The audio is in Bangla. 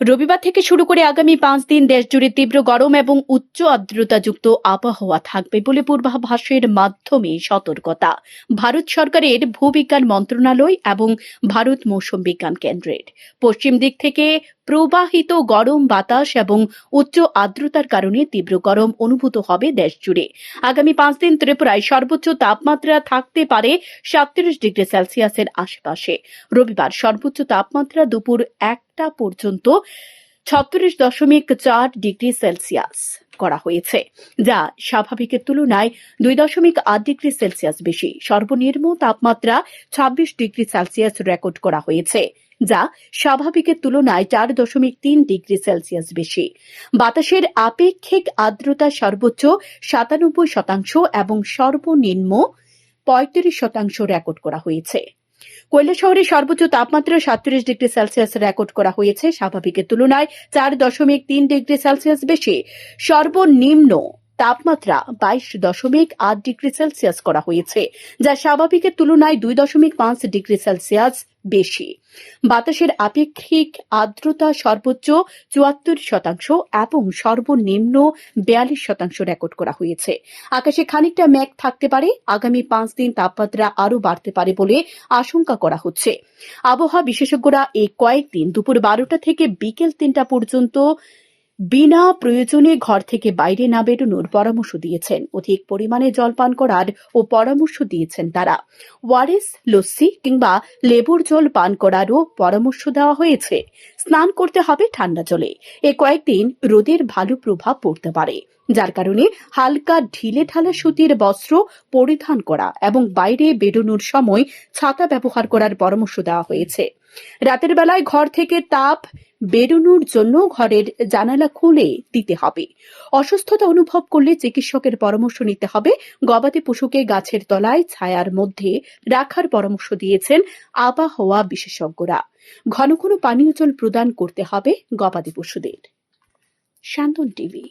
রবিবার থেকে শুরু করে আগামী পাঁচ দিন দেশজুড়ে তীব্র গরম এবং উচ্চ আর্দ্রতাযুক্ত আবহাওয়া থাকবে বলে পূর্বাভাসের মাধ্যমে সতর্কতা। ভারত সরকারের ভূবিজ্ঞান মন্ত্রণালয় এবং ভারত মৌসুম বিজ্ঞান কেন্দ্রের। পশ্চিম দিক থেকে প্রবাহিত গরম বাতাস এবং উচ্চ আর্দ্রতার কারণে তীব্র গরম অনুভূত হবে দেশজুড়ে আগামী পাঁচ দিন ত্রিপুরায় সর্বোচ্চ তাপমাত্রা থাকতে পারে সাতত্রিশ ডিগ্রি সেলসিয়াসের আশেপাশে। রবিবার সর্বোচ্চ তাপমাত্রা দুপুর একটা পর্যন্ত ছত্রিশ দশমিক চার ডিগ্রি সেলসিয়াস করা হয়েছে, যা স্বাভাবিকের তুলনায় দুই দশমিক আট ডিগ্রি সেলসিয়াস বেশি। সর্বনিম্ন তাপমাত্রা ছাব্বিশ ডিগ্রি সেলসিয়াস রেকর্ড করা হয়েছে। যা স্বাভাবিকের তুলনায় চার দশমিক তিন ডিগ্রি সেলসিয়াস বেশি। বাতাসের আপেক্ষিক আর্দ্রতা সর্বোচ্চ সাতানব্বই শতাংশ এবং সর্বনিম্ন পঁয়ত্রিশ শতাংশ রেকর্ড করা হয়েছে। কৈলা শহরে সর্বোচ্চ তাপমাত্রা সাতত্রিশ ডিগ্রি সেলসিয়াস রেকর্ড করা হয়েছে। স্বাভাবিকের তুলনায় চার দশমিক তিন ডিগ্রি সেলসিয়াস বেশি। সর্বনিম্ন তাপমাত্রা বাইশ দশমিক আট ডিগ্রি সেলসিয়াস করা হয়েছে, যা স্বাভাবিকের তুলনায় দুই দশমিক পাঁচ ডিগ্রি সেলসিয়াস বেশি। বাতাসের আপেক্ষিক আর্দ্রতা সর্বোচ্চ চুয়াত্তর শতাংশ এবং সর্বনিম্ন বিয়াল্লিশ শতাংশ রেকর্ড করা হয়েছে। আকাশে খানিকটা মেঘ থাকতে পারে, আগামী পাঁচ দিন তাপমাত্রা আরও বাড়তে পারে বলে আশঙ্কা করা হচ্ছে। আবহাওয়া বিশেষজ্ঞরা এই কয়েকদিন দুপুর বারোটা থেকে বিকেল তিনটা পর্যন্ত বিনা প্রয়োজনে ঘর থেকে বাইরে না বেরোনোর পরামর্শ দিয়েছেন। অধিক পরিমাণে জল পান করার ও পরামর্শ দিয়েছেন তারা। ওয়ারেস লস্যি কিংবা লেবুর জল পান করারও পরামর্শ দেওয়া হয়েছে। স্নান করতে হবে ঠান্ডা জলে। এ কয়েকদিন রোদের ভালো প্রভাব পড়তে পারে। যার কারণে হালকা ঢিলে ঢালা সুতির বস্ত্র পরিধান করা এবং বাইরে বেরোনোর সময় ছাতা ব্যবহার করার পরামর্শ দেওয়া হয়েছে। রাতের বেলায় ঘর থেকে তাপ বেরোনোর জন্য ঘরের জানালা খুলে দিতে হবে। অসুস্থতা অনুভব করলে চিকিৎসকের পরামর্শ নিতে হবে। গবাদি পশুকে গাছের তলায় ছায়ার মধ্যে রাখার পরামর্শ দিয়েছেন আবহাওয়া বিশেষজ্ঞরা। ঘন ঘন পানীয় জল প্রদান করতে হবে গবাদি পশুদের। শান্তন টিভি